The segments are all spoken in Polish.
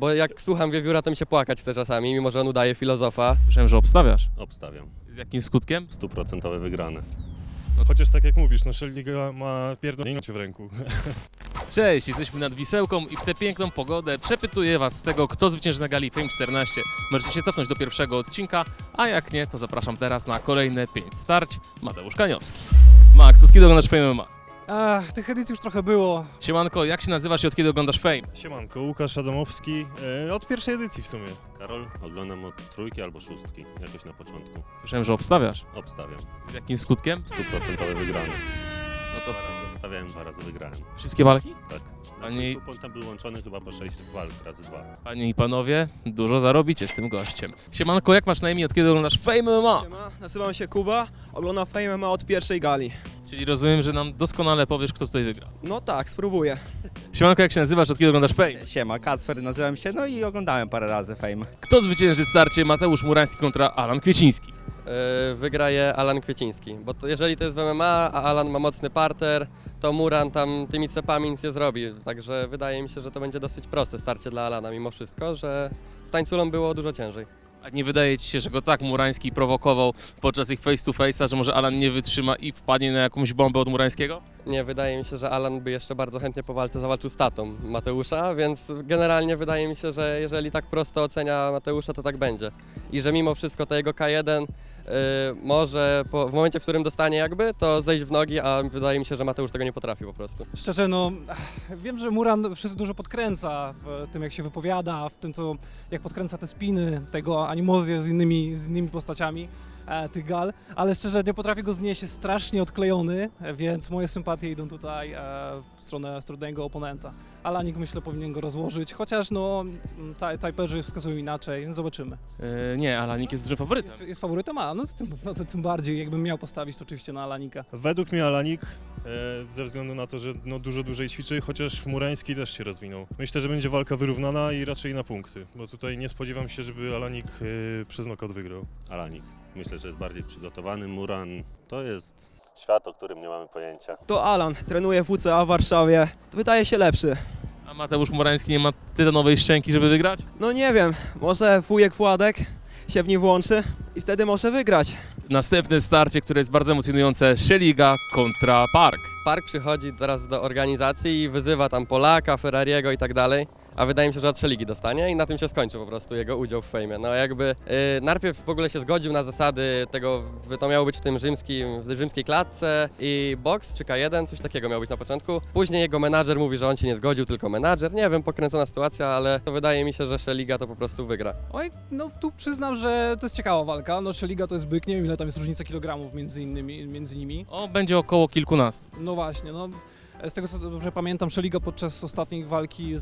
Bo jak słucham wiewióra, to mi się płakać chce czasami, mimo że on udaje filozofa. Słyszałem, że obstawiasz. Obstawiam. Z jakim skutkiem? Stuprocentowe wygrane. No, chociaż tak jak mówisz, no Szeliga ma pierdolnięcie w ręku. Cześć, jesteśmy nad Wisełką i w tę piękną pogodę przepytuję Was z tego, kto zwycięży na gali Fame 14. Możecie się cofnąć do pierwszego odcinka, a jak nie, to zapraszam teraz na kolejne 5 starć. Mateusz Kaniowski. Max, od kiedy oglądasz Fame MMA? Ach, tych edycji już trochę było. Siemanko, jak się nazywasz i od kiedy oglądasz Fame? Siemanko, Łukasz Adamowski, e, od pierwszej edycji w sumie. Karol, oglądam od trójki albo szóstki, jakoś na początku. Słyszałem, że obstawiasz. Obstawiam. Z jakim skutkiem? Stuprocentowe wygrane. No to Dwa razy obstawiałem, dwa razy wygrałem. wszystkie walki? Tak. Pani- Pani... Kupon tam był łączony chyba po 6 walk razy dwa. Panie i panowie, dużo zarobicie z tym gościem. Siemanko, jak masz na imię, od kiedy oglądasz Fame MMA? Siema, nazywam się Kuba, oglądam Fame MMA od pierwszej gali. Czyli rozumiem, że nam doskonale powiesz, kto tutaj wygra. No tak, spróbuję. Siemanko, jak się nazywasz, od kiedy oglądasz Fame? Siema, Kacper nazywam się, no i oglądałem parę razy Fame. Kto zwycięży starcie Mateusz Murański kontra Alan Kwieciński? Yy, wygraje Alan Kwieciński, bo to, jeżeli to jest w MMA, a Alan ma mocny parter, to Muran tam tymi cepami nic nie zrobi. Także wydaje mi się, że to będzie dosyć proste starcie dla Alana mimo wszystko, że z tańculą było dużo ciężej. A nie wydaje ci się, że go tak Murański prowokował podczas ich face to face'a, że może Alan nie wytrzyma i wpadnie na jakąś bombę od Murańskiego? Nie, wydaje mi się, że Alan by jeszcze bardzo chętnie po walce zawalczył z tatą Mateusza, więc generalnie wydaje mi się, że jeżeli tak prosto ocenia Mateusza, to tak będzie. I że mimo wszystko to jego K1 yy, może po, w momencie, w którym dostanie jakby, to zejść w nogi, a wydaje mi się, że Mateusz tego nie potrafi po prostu. Szczerze, no wiem, że Muran wszyscy dużo podkręca w tym, jak się wypowiada, w tym, co, jak podkręca te spiny, tego animozję z innymi, z innymi postaciami e, tych gal, ale szczerze nie potrafię go znieść, jest strasznie odklejony, e, więc moje sympatie idą tutaj e, w stronę trudnego oponenta. Alanik myślę powinien go rozłożyć, chociaż no mm, taj, tajperzy wskazują inaczej, zobaczymy. Yy, nie, Alanik jest dużym faworytem. Jest, jest faworytem, a no to, tym, no to tym bardziej, jakbym miał postawić to oczywiście na Alanika. Według mnie Alanik, e, ze względu na to, że no, dużo dłużej ćwiczy, chociaż Murański też się rozwinął. Myślę, że będzie walka wyrównana i raczej na punkty, bo tutaj nie spodziewam się, żeby Alanik e, przez knockout wygrał. Alanik. Myślę, że jest bardziej przygotowany. Muran to jest świat, o którym nie mamy pojęcia. To Alan, trenuje w WCA w Warszawie, wydaje się lepszy. A Mateusz Murański nie ma tytanowej szczęki, żeby wygrać? No nie wiem, może wujek Władek się w nim włączy i wtedy może wygrać. Następne starcie, które jest bardzo emocjonujące, Szeliga kontra Park. Park przychodzi teraz do organizacji i wyzywa tam Polaka, Ferrariego i tak dalej. A wydaje mi się, że od Szeligi dostanie i na tym się skończy po prostu jego udział w fejmie. No jakby yy, najpierw w ogóle się zgodził na zasady tego, by to miało być w tym rzymskim, w rzymskiej klatce i boks czy K1, coś takiego miało być na początku. Później jego menadżer mówi, że on się nie zgodził, tylko menadżer. Nie wiem, pokręcona sytuacja, ale to wydaje mi się, że Szeliga to po prostu wygra. Oj, no tu przyznam, że to jest ciekawa walka. No Szeliga to jest byk, nie wiem ile tam jest różnica kilogramów między, innymi, między nimi. O, będzie około kilkunastu. No właśnie, no z tego co dobrze pamiętam, Szeliga podczas ostatniej walki e,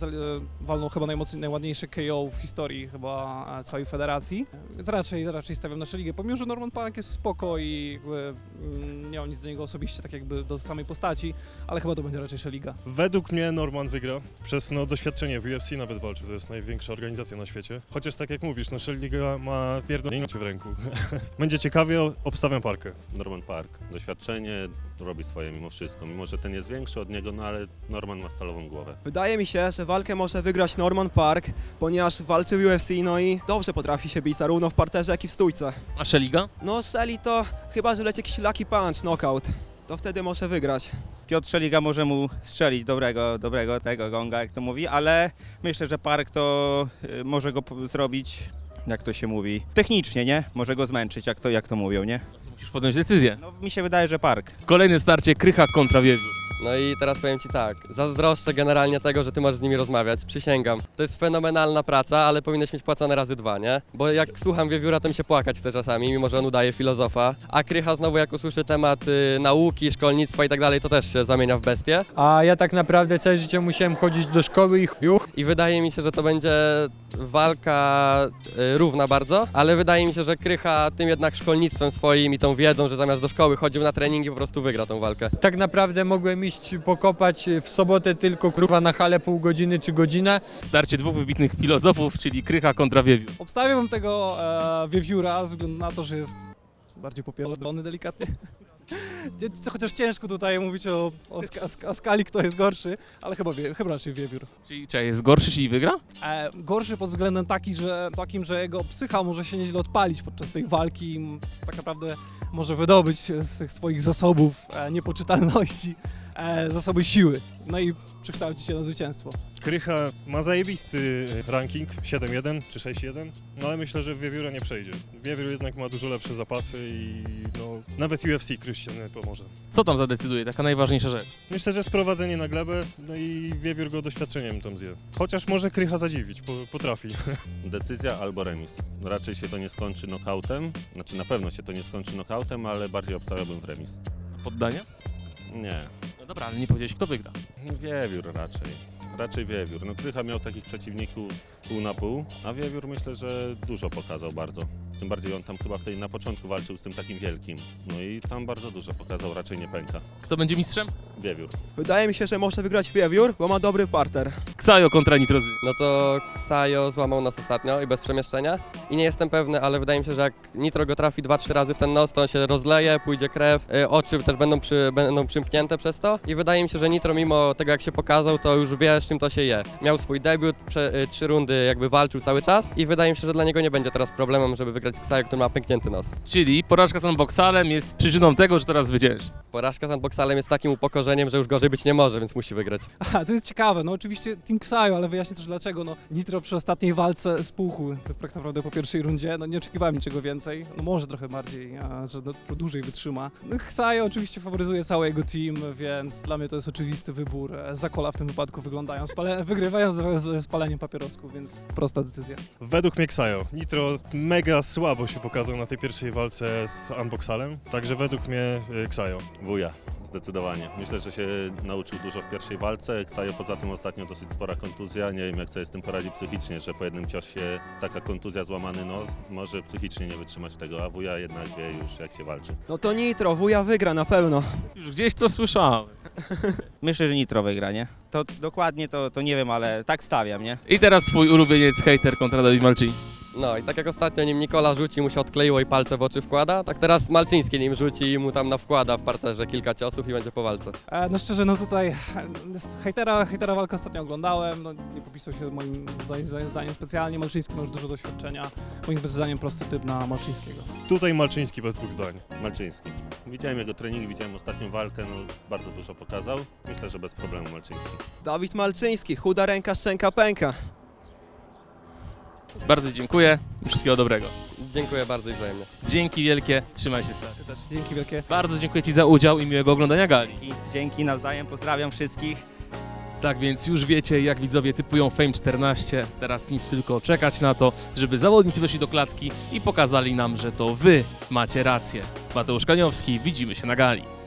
walnął chyba najmocniej, najładniejsze KO w historii chyba e, całej federacji. Więc raczej, raczej stawiam na Szeligę, pomimo że Norman Park jest spoko i jakby, mm, nie mam nic do niego osobiście, tak jakby do samej postaci, ale chyba to będzie raczej Szeliga. Według mnie Norman wygra. Przez no, doświadczenie w UFC nawet walczył, to jest największa organizacja na świecie. Chociaż tak jak mówisz, no Szeliga ma pierdolnięcie w ręku. będzie ciekawie, obstawiam parkę. Norman Park. Doświadczenie robi swoje mimo wszystko. Mimo, że ten jest większy od niego, no ale Norman ma stalową głowę. Wydaje mi się, że walkę może wygrać Norman Park, ponieważ walczy w UFC, no i dobrze potrafi się bić zarówno w parterze, jak i w stójce. A Szeliga? No Shelly to chyba, że leci jakiś lucky punch, knockout, to wtedy może wygrać. Piotr Szeliga może mu strzelić dobrego, dobrego tego gonga, jak to mówi, ale myślę, że Park to y, może go zrobić, jak to się mówi, technicznie, nie? Może go zmęczyć, jak to, jak to mówią, nie? To musisz podjąć decyzję. No mi się wydaje, że Park. Kolejne starcie, Krycha kontra Wiewiór. No i teraz powiem Ci tak, zazdroszczę generalnie tego, że Ty możesz z nimi rozmawiać, przysięgam. To jest fenomenalna praca, ale powinieneś mieć płacone razy dwa, nie? Bo jak słucham Wiewióra, to mi się płakać chce czasami, mimo że on udaje filozofa. A Krycha znowu jak usłyszy temat y, nauki, szkolnictwa i tak dalej, to też się zamienia w bestię. A ja tak naprawdę całe życie musiałem chodzić do szkoły i juch. I wydaje mi się, że to będzie walka y, równa bardzo, ale wydaje mi się, że Krycha tym jednak szkolnictwem swoim i tą wiedzą, że zamiast do szkoły chodził na treningi, po prostu wygra tą walkę. Tak naprawdę mogłem iść pokopać w sobotę tylko kurwa na hale pół godziny czy godzinę. Starcie dwóch wybitnych filozofów, czyli Krycha kontra Wiewiór. Obstawiam tego e, wiewióra ze względu na to, że jest bardziej popierdolony delikatnie. Chociaż ciężko tutaj mówić o, o, ska, o skali, kto jest gorszy, ale chyba, wie, chyba raczej wiewiór. Czyli czy jest gorszy, czyli wygra? E, gorszy pod względem taki, że, takim, że jego psycha może się nieźle odpalić podczas tej walki i tak naprawdę może wydobyć z tych swoich zasobów e, niepoczytalności e, zasoby siły. No i przekształcić się na zwycięstwo. Krycha ma zajebisty ranking 7-1 czy 6-1, no ale myślę, że Wiewióra nie przejdzie. Wiewiór jednak ma dużo lepsze zapasy i no, nawet UFC Kryścian pomoże. Co tam zadecyduje, taka najważniejsza rzecz? Myślę, że sprowadzenie na glebę, no i Wiewiór go doświadczeniem tam zje. Chociaż może Krycha zadziwić, po, potrafi. Decyzja albo remis. Raczej się to nie skończy knockoutem, znaczy na pewno się to nie skończy knockoutem, ale bardziej obstawiałbym w remis. Poddanie? Nie, dobra, ale nie powiedziałeś, kto wygra. Wiewiór raczej. Raczej Wiewiór. No Krycha miał takich przeciwników pół na pół, a Wiewiór myślę, że dużo pokazał bardzo. Tym bardziej on tam chyba w tej na początku walczył z tym takim wielkim. No i tam bardzo dużo pokazał, raczej nie pęka. Kto będzie mistrzem? Wiewiór. Wydaje mi się, że może wygrać Wiewiór, bo ma dobry parter. Ksajo kontra Nitrozy. No to Ksajo złamał nos ostatnio i bez przemieszczenia. I nie jestem pewny, ale wydaje mi się, że jak Nitro go trafi 2-3 razy w ten nos, to on się rozleje, pójdzie krew, y, oczy też będą, przy, będą przymknięte przez to. I wydaje mi się, że Nitro mimo tego jak się pokazał, to już wie z czym to się je. Miał swój debiut, prze, y, trzy rundy jakby walczył cały czas i wydaje mi się, że dla niego nie będzie teraz problemem, żeby wygrać z Ksajo, który ma pęknięty nos. Czyli porażka z Unboxalem jest przyczyną tego, że teraz zwycięży. Porażka z Unboxalem jest takim upokorzeniem, że już gorzej być nie może, więc musi wygrać. Aha, to jest ciekawe, no oczywiście Team Xayo, ale wyjaśnię też dlaczego, no Nitro przy ostatniej walce spuchł, to tak naprawdę po pierwszej rundzie, no nie oczekiwałem niczego więcej, no może trochę bardziej, a, że no, dłużej wytrzyma. No Xayo oczywiście faworyzuje cały jego team, więc dla mnie to jest oczywisty wybór, E, Zakola w tym wypadku wyglądają, spale, wygrywają z, z spaleniem papierosków, więc prosta decyzja. Według mnie Ksajo. Nitro mega słabo się pokazał na tej pierwszej walce z Unboxalem, także według mnie y, Ksajo. Wuja, zdecydowanie. Myślę, że się nauczył dużo w pierwszej walce. Ksajo poza tym ostatnio dosyć spora kontuzja. Nie wiem, jak sobie z tym poradzi psychicznie, że po jednym ciosie taka kontuzja, złamany nos, może psychicznie nie wytrzymać tego, a wuja jednak wie już, jak się walczy. No to Nitro, wuja wygra na pewno. Już gdzieś to słyszałem. Myślę, że Nitro wygra, nie? To dokładnie to, to nie wiem, ale tak stawiam, nie? I teraz twój ulubieniec hater kontra Dawid Malczyński. No i tak jak ostatnio nim Nikola rzuci, mu się odkleiło i palce w oczy wkłada, tak teraz Malczyński nim rzuci i mu tam nawkłada w parterze kilka ciosów i będzie po walce. E, No szczerze, no tutaj e, z hejtera, hejtera walkę ostatnio oglądałem, no nie popisał się moim zdaniem, zdaniem- specjalnie, Malczyński ma już dużo doświadczenia, moim zdaniem prosty typ na Malczyńskiego. Tutaj Malczyński bez dwóch zdań. Malczyński. Widziałem jego treningi, widziałem ostatnią walkę, no bardzo dużo pokazał. Myślę, że bez problemu Malczyński. Dawid Malczyński, chuda ręka, szczęka pęka. Bardzo dziękuję i wszystkiego dobrego. Dziękuję bardzo i wzajemnie. Dzięki wielkie, trzymaj się stary. Też dzięki wielkie. Bardzo dziękuję Ci za udział i miłego oglądania gali. I dzięki nawzajem, pozdrawiam wszystkich. Tak więc już wiecie, jak widzowie typują Fame 14. Teraz nic tylko czekać na to, żeby zawodnicy weszli do klatki i pokazali nam, że to Wy macie rację. Mateusz Kaniowski, widzimy się na gali.